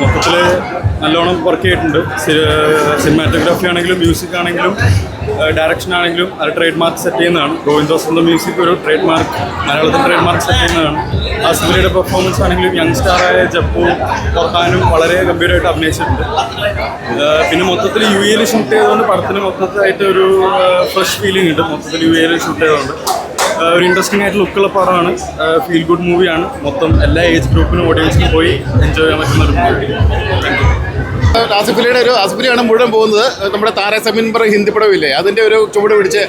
മൊത്തത്തിൽ നല്ലോണം വർക്ക് ചെയ്തിട്ടുണ്ട്. സിനിമാറ്റോഗ്രാഫി ആണെങ്കിലും മ്യൂസിക് ആണെങ്കിലും ഡയറക്ഷൻ ആണെങ്കിലും അത് ട്രേഡ് മാർക്ക് സെറ്റ് ചെയ്യുന്നതാണ്. ഗോവിന്ദോസിന്റെ മ്യൂസിക് ഒരു ട്രേഡ് മാർക്ക് മലയാളത്തിൽ ട്രേഡ് മാർക്ക് സെറ്റ് ചെയ്യുന്നതാണ്. ആസിഫലിയുടെ പെർഫോമൻസ് ആണെങ്കിലും യങ് സ്റ്റാറായ ജപ്പു ഫർഹാനും വളരെ ഗംഭീരമായിട്ട് അഭിനയിച്ചിട്ടുണ്ട്. പിന്നെ മൊത്തത്തിൽ യു എയിൽ ഷൂട്ട് ചെയ്തുകൊണ്ട് പടത്തിന് മൊത്തത്തിലായിട്ട് ഒരു ഫ്രഷ് ഫീലിംഗ് ഉണ്ട്. മൊത്തത്തിൽ യു എയിൽ ഷൂട്ട് ചെയ്തുകൊണ്ട് ഒരു ഇൻട്രസ്റ്റിംഗ് ആയിട്ട് ലുക്കുള്ള പടമാണ്. ഫീൽ ഗുഡ് മൂവിയാണ് മൊത്തം എല്ലാ ഏജ് ഗ്രൂപ്പിനും ഓഡിയൻസിനും പോയി എൻജോയ് ചെയ്യാൻ പറ്റുന്ന ഒരു മൂവി താങ്ക് ആസിഫലിയുടെ ഒരു ആസിഫലിയാണ് മുഴുവൻ പോകുന്നത്. നമ്മുടെ താരസമിൻ പറ ഹിന്ദി പടമില്ലേ അതിന്റെ ഒരു ചുവട് പിടിച്ച്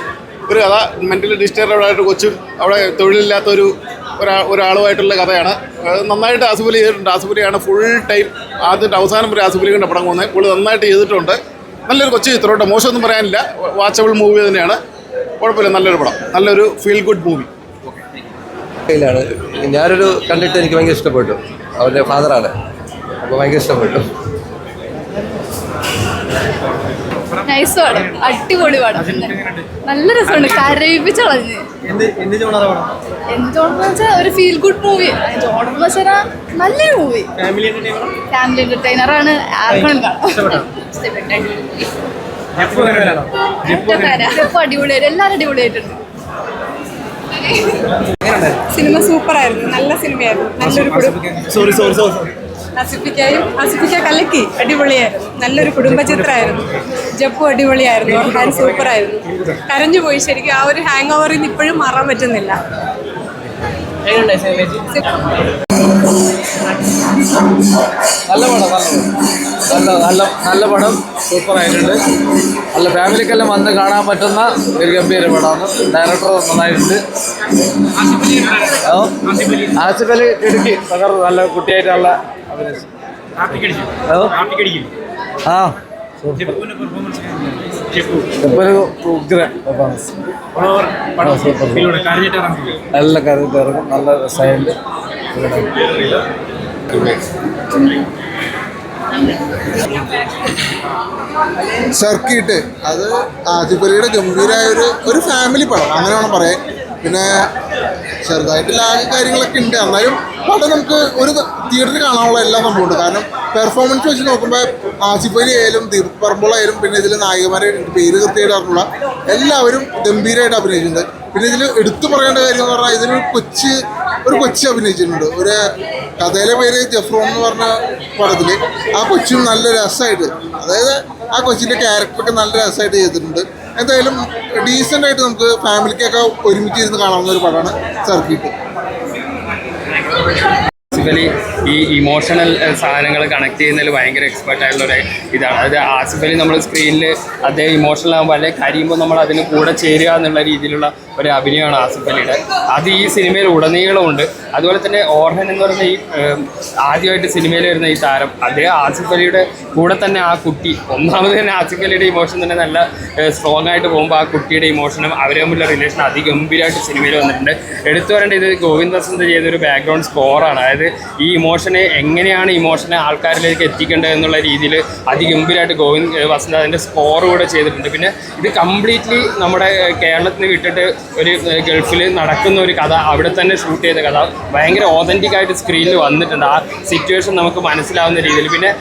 ഒരു കഥ മെന്റലി ഡിസ്റ്റർബ് ആയിട്ട് കൊച്ചും അവിടെ തൊഴിലില്ലാത്ത ഒരു ഒരാ ഒരാളുമായിട്ടുള്ള കഥയാണ്. നന്നായിട്ട് ആസിഫലി ചെയ്തിട്ടുണ്ട്. ആസിഫലിയാണ് ഫുൾ ടൈം ആദ്യത്തെ അവസാനം പറയും ആസിഫലിയുടെ പടം പോകുന്നത്. പുള്ളി നന്നായിട്ട് ചെയ്തിട്ടുണ്ട്. നല്ലൊരു കൊച്ചു ചിത്രമുണ്ട് മോശമൊന്നും പറയാനില്ല. വാച്ചബിൾ മൂവി തന്നെയാണ്. കുഴപ്പമില്ല നല്ലൊരു പടം. നല്ലൊരു ഫീൽ ഗുഡ് മൂവി ാണ് ഞാനൊരു കണ്ടിട്ട് എനിക്ക് ഭയങ്കര ഇഷ്ടപ്പെട്ടു. അവരുടെ ഫാദറാണ്. അപ്പോൾ ഭയങ്കര ഇഷ്ടപ്പെട്ടു. നൈസ് പടം. അടിപൊളി പാടം. നല്ല രസമുണ്ട്. കരയിപ്പിച്ച് കളഞ്ഞ് എന്ത് ജോണെന്ന് വെച്ചാൽ ഒരു ഫീൽ ഗുഡ് മൂവി ജോണെന്ന് വെച്ചാൽ നല്ലൊരു മൂവി ഫാമിലി എന്റർടൈനർ ആണ്. ആർക്കും കാണാം സൂപ്പർ അടിപൊളിയായിട്ട് എല്ലാവരും അടിപൊളിയായിട്ടുണ്ട്. സിനിമ സൂപ്പറായിരുന്നു നല്ല സിനിമയായിരുന്നു നല്ലൊരു കുടുംബ കലക്കി അടിപൊളിയായിരുന്നു നല്ലൊരു കുടുംബ ചിത്രമായിരുന്നു ജപ്പു അടിപൊളിയായിരുന്നു ഓർക്കാൻ സൂപ്പറായിരുന്നു. കരഞ്ഞു പോയി ശരിക്കും ആ ഒരു ഹാങ് ഓവറിൽ നിന്ന് ഇപ്പോഴും മാറാൻ പറ്റുന്നില്ല. നല്ല പടം നല്ല പടം. നല്ല നല്ല നല്ല പടം. സൂപ്പർ ആയിട്ടുണ്ട് നല്ല ഫാമിലിക്കെല്ലാം വന്ന് കാണാൻ പറ്റുന്ന ഒരു ഗംഭീര പടമാണ്. ഡയറക്ടർ നന്നായിട്ടുണ്ട്. ആസിഫ് അലി ഇടുക്കി തകർന്ന് നല്ല കുട്ടിയായിട്ടുള്ള അഭിനയിച്ചു. ആ. നല്ല കറിയിട്ട് ഇറങ്ങും നല്ല രസമായിട്ട് സർക്കിട്ട്. അത് ആദിപുരയുടെ ഗംഭീരമായ ഒരു ഒരു ഫാമിലി പടം. അങ്ങനെ വേണം പറയാൻ. പിന്നെ ചെറുതായിട്ട് ലാഗ് കാര്യങ്ങളൊക്കെ ഉണ്ട്. എന്നാലും പടം നമുക്ക് ഒരു തിയേറ്ററിൽ കാണാനുള്ള എല്ലാ സംഭവമുണ്ട് കാരണം പെർഫോമൻസ് വെച്ച് നോക്കുമ്പോൾ ആസിഫ് അലി ആയാലും ദീപക് പിന്നെ ഇതിൽ നായികമാരെ പേര് കൃത്യമായിട്ട് അറിഞ്ഞുള്ള എല്ലാവരും ഗംഭീരമായിട്ട് അഭിനയിച്ചിട്ടുണ്ട്. പിന്നെ ഇതിൽ എടുത്തു പറയേണ്ട കാര്യം എന്ന് പറഞ്ഞാൽ ഇതിലൊരു കൊച്ച് ഒരു കൊച്ച് അഭിനയിച്ചിട്ടുണ്ട്. ഒരു കഥയിലെ പേര് ജഫ്രോൺ എന്ന് പറഞ്ഞ പടത്തിൽ ആ കൊച്ചും നല്ല രസമായിട്ട് അതായത് ആ കൊച്ചിന്റെ ക്യാരക്ടറൊക്കെ നല്ല രസമായിട്ട് ചെയ്തിട്ടുണ്ട്. എന്തായാലും ഡീസന്റ് ആയിട്ട് നമുക്ക് ഫാമിലിക്കൊക്കെ ഒരുമിച്ച് ഇരുന്ന് കാണാവുന്ന ഒരു പടമാണ് സർക്കിട്ട്. ബേസിക്കലി ഈ ഇമോഷണൽ സാധനങ്ങൾ കണക്ട് ചെയ്യുന്നതിൽ ഭയങ്കര എക്സ്പെർട്ട് ആയിട്ടുള്ള ഇതാണ്. അതായത് ആസിഫലി നമ്മൾ സ്ക്രീനിൽ അദ്ദേഹം ഇമോഷണൽ ആകുമ്പോൾ അല്ലെങ്കിൽ കരയുമ്പോൾ നമ്മൾ അതിന് കൂടെ ചേരുക എന്നുള്ള രീതിയിലുള്ള ഒരു അഭിനയമാണ് ആസിഫ് അലിയുടെ. അത് ഈ സിനിമയിൽ ഉടനീളമുണ്ട് അതുപോലെ തന്നെ ഓർഹൻ എന്ന് പറയുന്ന ഈ ആദ്യമായിട്ട് സിനിമയിൽ വരുന്ന ഈ താരം അദ്ദേഹം ആസിഫ് അലിയുടെ കൂടെ തന്നെ ആ കുട്ടി ഒന്നാമത് തന്നെ ആസിഫ് അലിയുടെ ഇമോഷൻ തന്നെ നല്ല സ്ട്രോങ് ആയിട്ട് പോകുമ്പോൾ ആ കുട്ടിയുടെ ഇമോഷനും അവരെ തമ്മിലുള്ള റിലേഷൻ അതിഗംഭീരമായിട്ട് സിനിമയിൽ വന്നിട്ടുണ്ട്. എടുത്തു പറയേണ്ട ഇത് ഗോവിന്ദ സുന്ദർ ചെയ്തൊരു ബാക്ക്ഗ്രൗണ്ട് സ്കോറാണ് അതായത് ഈ ഇമോഷനെ എങ്ങനെയാണ് ഇമോഷനെ ആൾക്കാരിലേക്ക് എത്തിക്കേണ്ടത് എന്നുള്ള രീതിയിൽ അതിഗംഭീരമായിട്ട് ഗോവിന്ദ് വസന്ത അതിന്റെ സ്കോർ കൂടെ ചെയ്തിട്ടുണ്ട്. പിന്നെ ഇത് കംപ്ലീറ്റ്ലി നമ്മുടെ കേരളത്തിന് വിട്ടിട്ട് ഒരു ഗൾഫിൽ നടക്കുന്ന ഒരു കഥ അവിടെ തന്നെ ഷൂട്ട് ചെയ്ത കഥ ഭയങ്കര ഓതന്റിക് ആയിട്ട് സ്ക്രീനിൽ വന്നിട്ടുണ്ട്. ആ സിറ്റുവേഷൻ നമുക്ക് മനസ്സിലാവുന്ന രീതിയിൽ. പിന്നെ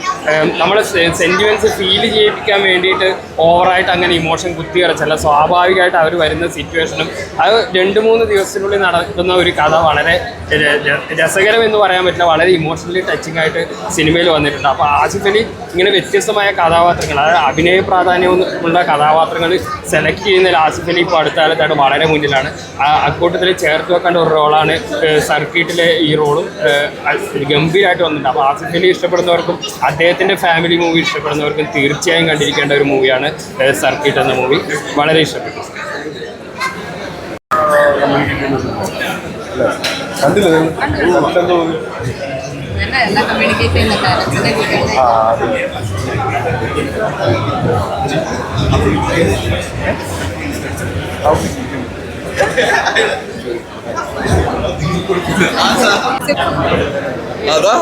നമ്മളെ സെന്റിമെന്റ്സ് ഫീൽ ചെയ്യിപ്പിക്കാൻ വേണ്ടിയിട്ട് ഓവറായിട്ട് അങ്ങനെ ഇമോഷൻ കുത്തിയിറച്ചല്ല. സ്വാഭാവികമായിട്ട് അവർ വരുന്ന സിറ്റുവേഷനും അത് രണ്ട് മൂന്ന് ദിവസത്തിനുള്ളിൽ നടക്കുന്ന ഒരു കഥ വളരെ രസകരം എന്ന് പറയാൻ പറ്റില്ല. വളരെ ഇമോഷണലി ടച്ചിങ് ആയിട്ട് സിനിമയിൽ വന്നിട്ടുണ്ട്. അപ്പോൾ ആസിഫ് ഇങ്ങനെ വ്യത്യസ്തമായ കഥാപാത്രങ്ങൾ അതായത് അഭിനയ പ്രാധാന്യമുള്ള കഥാപാത്രങ്ങൾ സെലക്ട് ചെയ്യുന്നതിൽ ആസിഫ് ഇപ്പോൾ അടുത്ത കാലത്തായിട്ട് വളരെ മുന്നിലാണ്. ആ അക്കൂട്ടത്തിൽ ചേർത്ത് വെക്കേണ്ട ഒരു റോളാണ് സർക്കിട്ടിലെ ഈ റോളും ഗംഭീരമായിട്ട് വന്നിട്ടുണ്ട്. അപ്പോൾ ആസിഫ് അലി ഇഷ്ടപ്പെടുന്നവർക്കും അദ്ദേഹത്തിന്റെ ഫാമിലി മൂവി ഇഷ്ടപ്പെടുന്നവർക്കും തീർച്ചയായും കണ്ടിരിക്കേണ്ട ഒരു മൂവിയാണ് സർക്കിട്ട് എന്ന മൂവി. വളരെ ഇഷ്ടപ്പെട്ടു. കണ്ടില്ല? കമ്മ്യൂണിക്കേറ്റ് അതാ